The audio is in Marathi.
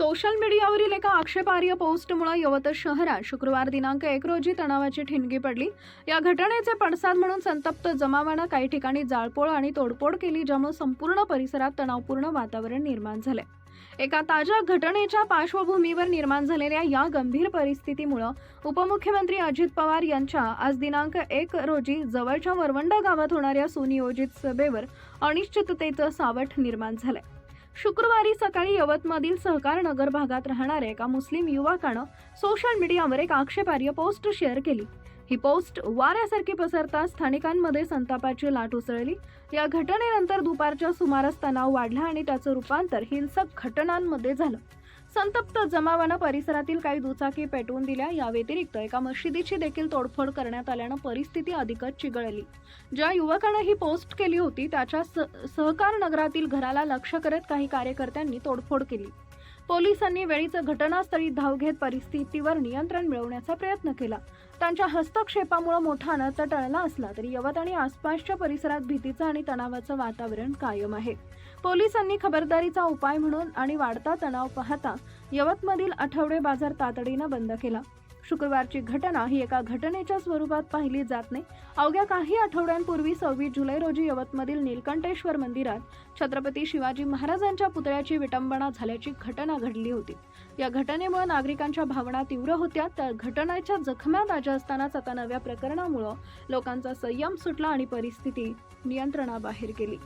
सोशल मीडियावरील एका आक्षेपार्ह पोस्टमुळे यवत शहरात शुक्रवार दिनांक एक रोजी तणावाची ठिणगी पडली. या घटनेचे पडसाद म्हणून संतप्त जमावानं काही ठिकाणी जाळपोळ आणि तोडफोड केली ज्यामुळे संपूर्ण परिसरात तणावपूर्ण वातावरण निर्माण झाले. एका ताज्या घटनेच्या पार्श्वभूमीवर निर्माण झालेल्या या गंभीर परिस्थितीमुळं उपमुख्यमंत्री अजित पवार यांच्या आज दिनांक एक रोजी जवळच्या वरवंडा गावात होणाऱ्या सुनियोजित सभेवर अनिश्चिततेचं सावट निर्माण झालंय. शुक्रवारी सकाळी यवतमाळील सहकार नगर भागात राहणाऱ्या एका मुस्लिम युवकानं सोशल मीडियावर एक आक्षेपार्ह पोस्ट शेअर केली. ही पोस्ट वाऱ्यासारखी पसरता स्थानिकांमध्ये संतापाची लाट उसळली. या घटनेनंतर दुपारच्या सुमारास तणाव वाढला आणि त्याचं रूपांतर हिंसक घटनांमध्ये झालं. संतप्त जमावानं परिसरातील काही दुचाकी पेटवून दिल्या. या व्यतिरिक्त एका मशिदीची देखील तोडफोड करण्यात आल्यानं परिस्थिती अधिकच चिघळली. ज्या युवकानं ही पोस्ट केली होती त्याच्या स- सहकार नगरातील घराला लक्ष करत काही कार्यकर्त्यांनी तोडफोड केली. पोलिसांनी वेळीच घटनास्थळी धाव घेत परिस्थितीवर नियंत्रण मिळवण्याचा प्रयत्न केला. त्यांच्या हस्तक्षेपामुळे मोठा अनर्थ टळला असला तरी यवत आणि आसपासच्या परिसरात भीतीचं आणि तणावाचं वातावरण कायम आहे. पोलिसांनी खबरदारीचा उपाय म्हणून आणि वाढता तणाव पाहता यवतमधील आठवडे बाजार तातडीनं बंद केला. शुक्रवारची घटना ही एका घटनेच्या स्वरूपात पाहिली जात नाही. अवघ्या काही आठवड्यांपूर्वी सव्वीस जुलै रोजी यवतमधील नीलकंठेश्वर मंदिरात छत्रपती शिवाजी महाराजांच्या पुतळ्याची विटंबना झाल्याची घटना घडली होती. या घटनेमुळे नागरिकांच्या भावना तीव्र होत्या. त्या घटनेच्या जखम्या ताज्या असतानाच आता नव्या प्रकरणामुळं लोकांचा संयम सुटला आणि परिस्थिती नियंत्रणाबाहेर गेली.